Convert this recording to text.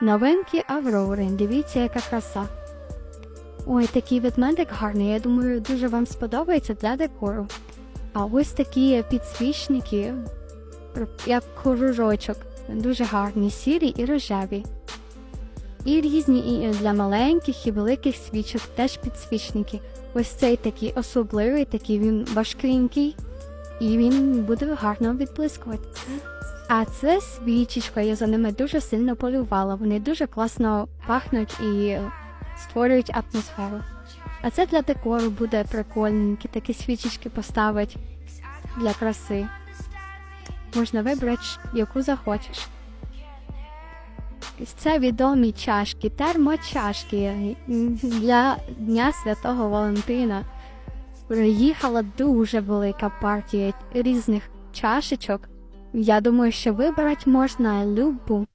Новинки Аврори. Дивіться, яка краса. Ой, такий ведмедик гарний. Я думаю, дуже вам сподобається для декору. А ось такі підсвічники, як кружочок, дуже гарні, сірі і рожеві. І різні і для маленьких і великих свічок теж підсвічники. Ось цей такий особливий, такий він важкенький, і він буде гарно відблискувати. А це свічечка, я за ними дуже сильно полювала. Вони дуже класно пахнуть і створюють атмосферу. А це для декору буде прикольненькі, такі свічечки поставить для краси. Можна вибрати, яку захочеш. Це відомі чашки, термочашки для Дня Святого Валентина. Приїхала дуже велика партія різних чашечок. Я думаю, що вибрати можна любу.